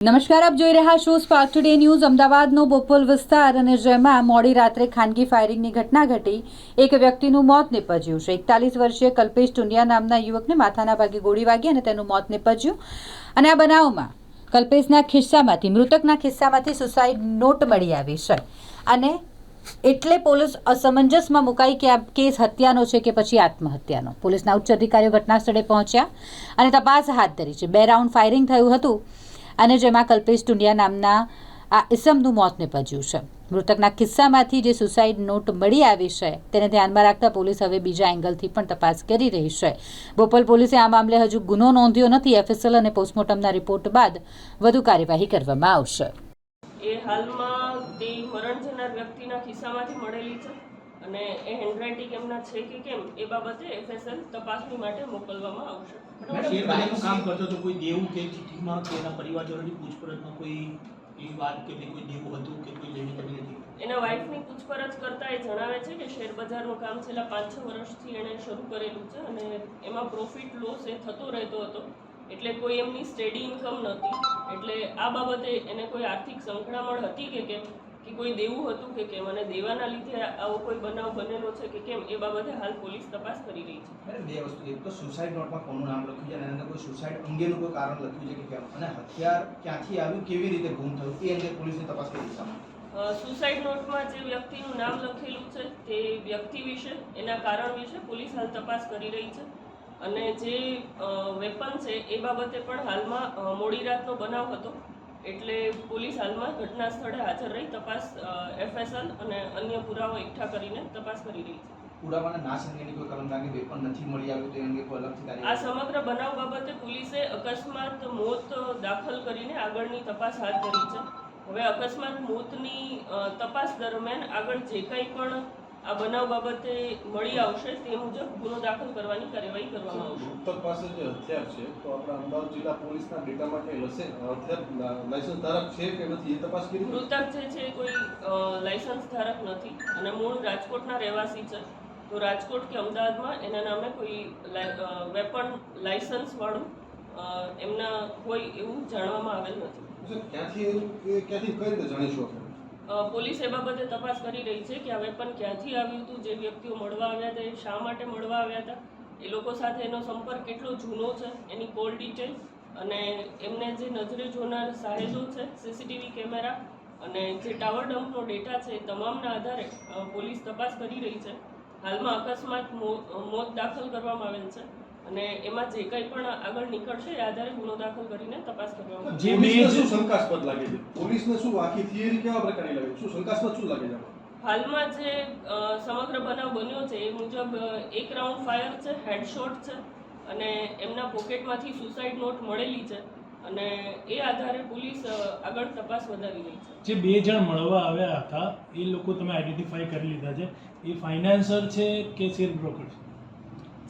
નમસ્કાર, આપ જોઈ રહ્યા છો સ્પાર્ક ટુડે ન્યૂઝ અમદાવાદનો બોપોલ વિસ્તાર અને જેમાં મોડી રાત્રે ખાનગી ફાયરિંગની ઘટના ઘટી. એક વ્યક્તિનું મોત નિપજ્યું છે. એકતાલીસ વર્ષીય કલ્પેશ ટુંડિયા નામના યુવકને માથાના ભાગે ગોળી વાગી અને તેનું મોત નિપજ્યું. અને આ બનાવમાં કલ્પેશના ખિસ્સામાંથી, મૃતકના ખિસ્સામાંથી સુસાઇડ નોટ મળી આવી છે. અને એટલે પોલીસ અસમંજસમાં મુકાઈ કે આ કેસ હત્યાનો છે કે પછી આત્મહત્યાનો. પોલીસના ઉચ્ચ અધિકારીઓ ઘટના સ્થળે પહોંચ્યા અને તપાસ હાથ ધરી છે. બે રાઉન્ડ ફાયરિંગ થયું હતું. અને જેમાં કલ્પેશ ટુંડિયા નામના આ ઇસમનું મોત નીપજ્યું છે. મૃતકના કિસ્સામાંથી જે સુસાઇડ નોટ મળી આવી છે, તેને ધ્યાનમાં રાખતા પોલીસ હવે બીજા એંગલથી પણ તપાસ કરી રહી છે. બોપલ પોલીસે આ મામલે હજુ ગુનો નોંધ્યો નથી. એફએસએલ અને પોસ્ટમોર્ટમના રિપોર્ટ બાદ વધુ કાર્યવાહી કરવામાં આવશે. એ હાલમાં તે મરણ જનાર વ્યક્તિના ખિસ્સામાંથી મળેલી છે? અને એ હેન્ડરાઇટિંગ એમના છે કે કેમ એ બાબતે એફએસએલ તપાસણી માટે મોકલવામાં આવશે. કામ કરતો તો કોઈ દેવું કે ચિઠ્ઠીમાં કે એના પરિવારજનોની પૂછપરછમાં કોઈ એવી વાત કે ભાઈ કોઈ દેવું હતું કે કોઈ લેણી કરી હતી? એના વાઇફની પૂછપરછ કરતા એ જણાવે છે કે શેર બજારનું કામ છેલ્લા પાંચ છ વર્ષથી એણે શરૂ કરેલું છે અને એમાં પ્રોફિટ લોસ એ થતો રહેતો હતો. એટલે કોઈ એમની સ્ટેડી ઇન્કમ નહોતી. એટલે આ બાબતે એને કોઈ આર્થિક સંકળામણ હતી કે કેમ? કે કોઈ દેવું હતું કે કેમ? અને દેવાના લીધે આવો કોઈ બનાવ બનેલો છે કે કેમ? એ બાબતે હાલ પોલીસ તપાસ કરી રહી છે. અરે બે વસ્તુ. એક તો સુસાઇડ નોટમાં કોનું નામ લખ્યું છે અને એના કોઈ સુસાઇડ અંગેનું કોઈ કારણ લખ્યું છે કે કેમ? અને હથિયાર ક્યાંથી આવ્યું કેવી રીતે ગુમ થયું? એ અંગે પોલીસની તપાસ કરી છે. સુસાઇડ નોટમાં જે વ્યક્તિનું નામ લખેલું છે તે વ્યક્તિ વિશે એના કારણ વિશે પોલીસ હાલ તપાસ કરી રહી છે. અને જે વેપન છે એ બાબતે પણ હાલમાં મોડી રાતનો બનાવ હતો. એટલે પોલીસ હાલમાં ઘટના સ્થળે હાજર રહી તપાસ એફએસએલ અને અન્ય પુરાવો એકઠા કરીને તપાસ કરી રહી છે. પુરાવાના નાશ અંગેની કોઈ કલમ કારણ કે વેપન નથી મળી આવ્યું તે અંગે કોઈ અલગથી આ સમગ્ર બનાવ બાબતે પોલીસે અકસ્માત મોત દાખલ કરીને આગળની તપાસ હાથ ધરી છે. હવે અકસ્માત મોતની તપાસ દરમિયાન આગળ જે કંઈ પણ આ બનાવ બાબતે મળી આવશે તે મુજબ ગુનો દાખલ કરવાની કાર્યવાહી કરવામાં આવશે. મૃતક પાસે જે હથિયાર છે તો આપણા અમદાવાદ જિલ્લા પોલીસના ડેટામાં કંઈ લસે હથિયાર લાયસન્સ ધારક છે કે નથી એ તપાસ કરી મૃતક જે છે કોઈ લાયસન્સ ધારક નથી. અને મૂળ રાજકોટના રહેવાસી છે. તો રાજકોટ કે અમદાવાદમાં એના નામે કોઈ વેપન લાયસન્સ વાળું એમના કોઈ એવું જાણવામાં આવેલ નથી. ક્યાંથી ક્યાંથી કઈ રીતે જાણીશું આપણે? પોલીસ એ બાબતે તપાસ કરી રહી છે કે આ વેપન ક્યાંથી આવ્યું હતું, જે વ્યક્તિઓ મળવા આવ્યા હતા, એ શા માટે મળવા આવ્યા હતા? એ લોકો સાથે એનો સંપર્ક કેટલો જૂનો છે, એની કોલ ડિટેલ અને એમને જે નજરે જોનાર સાહેજો છે, સીસીટીવી કેમેરા અને જે ટાવર ડમ્પનો ડેટા છે, એ તમામના આધારે પોલીસ તપાસ કરી રહી છે. હાલમાં અકસ્માત મોત દાખલ કરવામાં આવેલ છે. અને એમાં જે કંઈ પણ આગળ નીકળશે એ આધારે ગુનો દાખલ કરીને તપાસ કરવામાં જે મેં શું શંકાસ્પદ લાગે છે? પોલીસને શું આખી થિયરી કેવા પ્રકારની લાગે શું શંકાસ્પદ શું લાગે છે હાલમાં જે સમગ્ર બનાવ બન્યો છે એ મુજબ એક રાઉન્ડ ફાયર છે હેડશોટ છે અને એમના પોકેટમાંથી સુસાઇડ નોટ મળેલી છે અને એ આધારે પોલીસ આગળ તપાસ વધારી રહી છે. જે બે જણ મળવા આવ્યા હતા એ લોકો તમે આઈડેન્ટિફાઈ કરી લીધા છે. એ ફાઇનાન્સર છે કે શેર બ્રોકર છે?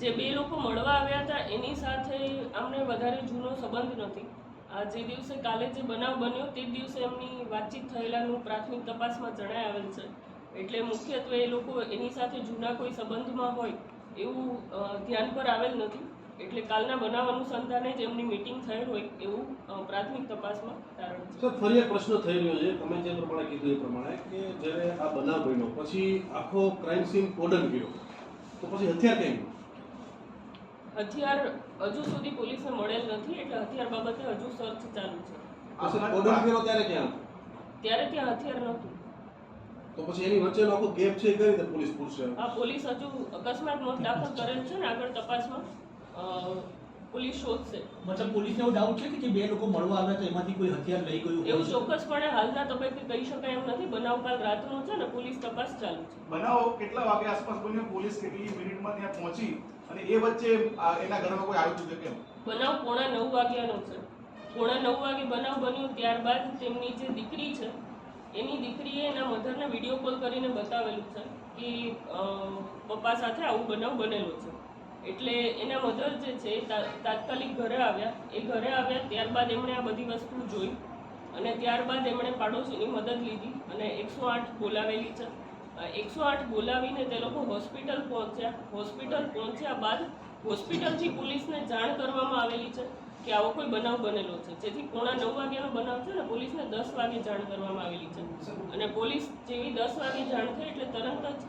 જે બે લોકો મળવા આવ્યા હતા, એની સાથે અમને વધારે જૂનો સંબંધ નથી. આ જે દિવસે કાલે જે બનાવ બન્યો, તે દિવસે એમની વાતચીત થયેલાનું પ્રાથમિક તપાસમાં જણાય આવેલ છે. એટલે મુખ્યત્વે એ લોકો એની સાથે જૂના કોઈ સંબંધમાં હોય, એવું ધ્યાન પર આવેલ નથી. એટલે કાલના બનાવ અનુસંધાને જ એમની મિટિંગ થયેલ હોય, એવું પ્રાથમિક તપાસમાં તારણ સર, ફરી એક પ્રશ્ન થઈ રહ્યો છે. તમે જે પ્રમાણે કીધું એ પ્રમાણે કે જ્યારે આ બનાવ બન્યો, પછી આખો ક્રાઇમ સીન કોડન ગયો તો પછી હથિયાર કેમ? હથિયાર હજુ સુધી પોલીસને મળેલ નથી એટલે હથિયાર બાબતે હજુ સર્ચ ચાલુ છે. ત્યારે ક્યાં ત્યારે ત્યાં હથિયાર નહોતું. તો પછી એની વચ્ચેનો આખો ગેપ છે કઈ રીતે પોલીસ પૂછશે? હા પોલીસ હજુ અકસ્માત નોંધ દાખલ કરેલ છે ને આગળ તપાસમાં. પોલીસ શોધશે. મતલબ પોલીસને એવો ડાઉટ છે કે જે બે લોકો મળવા આવ્યા તો એમાંથી કોઈ હથિયાર લઈ ગયું એવું? ચોક્કસપણે હાલના તબક્કે કહી શકાય એમ નથી. બનાવ કાલ રાતનો છે ને પોલીસ તપાસ ચાલુ છે. બનાવ કેટલા વાગે આસપાસ બન્યો? પોલીસ કેટલી મિનિટમાં ત્યાં પહોંચી? અને એ વચ્ચે એના ઘરમાં કોઈ આવ્યું હતું કેમ? બનાવ પોણા નવ વાગ્યાનો છે. પોણા નવ વાગે બનાવ બન્યો ત્યારબાદ તેમની જે દીકરી છે એની દીકરીએ એના મધરને વીડિયો કોલ કરીને બતાવેલું છે કે પપ્પા સાથે આવું બનાવ બનેલો છે. એટલે એના મધર જે છે તાત્કાલિક ઘરે આવ્યા. એ ઘરે આવ્યા ત્યારબાદ એમણે આ બધી વસ્તુ જોઈ અને ત્યારબાદ એમણે પાડોશીની મદદ લીધી અને એકસો આઠ બોલાવેલી છે. એકસો આઠ બોલાવીને તે લોકો હોસ્પિટલ પહોંચ્યા. હોસ્પિટલ પહોંચ્યા બાદ હોસ્પિટલથી પોલીસને જાણ કરવામાં આવેલી છે કે આવો કોઈ બનાવ બનેલો છે. જેથી પોણા નવ વાગ્યાનો બનાવ છે ને પોલીસને દસ વાગે જાણ કરવામાં આવેલી છે. અને પોલીસ જેવી દસ વાગે જાણ થઈ એટલે તરત જ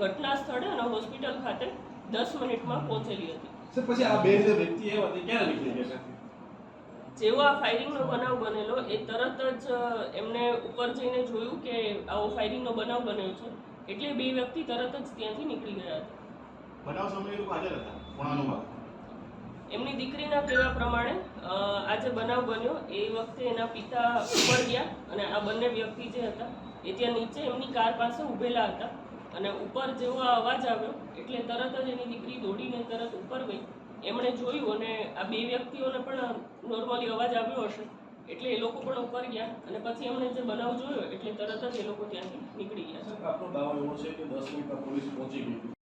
ઘટના સ્થળે અને હોસ્પિટલ ખાતે દસ મિનિટમાં પહોંચેલી હતી. પછી આ બે જે વ્યક્તિ તે ક્યારે નીકળી ગયા જેવો આ ફાયરિંગનો બનાવ બનેલો એ તરત જ એમને ઉપર જઈને જોયું કે આવો ફાયરિંગનો બનાવ બન્યો છે. એટલે બે વ્યક્તિ તરત જ ત્યાંથી નીકળી ગયા હતા. બનાવ સમયે લોકો હાજર હતા પોણા એમની દીકરીના કહેવા પ્રમાણે આજે બનાવ બન્યો એ વખતે એના પિતા ઉપર ગયા અને આ બંને વ્યક્તિ જે હતા એ ત્યાં નીચે એમની કાર પાસે ઊભેલા હતા. અને ઉપર જેવો આ અવાજ આવ્યો, એટલે તરત જ એની દીકરી દોડીને તરત ઉપર ગઈ. એમણે જોયું અને આ બે વ્યક્તિઓને પણ નોર્મલી અવાજ આવ્યો હશે. એટલે એ લોકો પણ ઉપર ગયા અને પછી એમણે જે બનાવ જોયો, એટલે તરત જ એ લોકો ત્યાંથી નીકળી ગયા. છે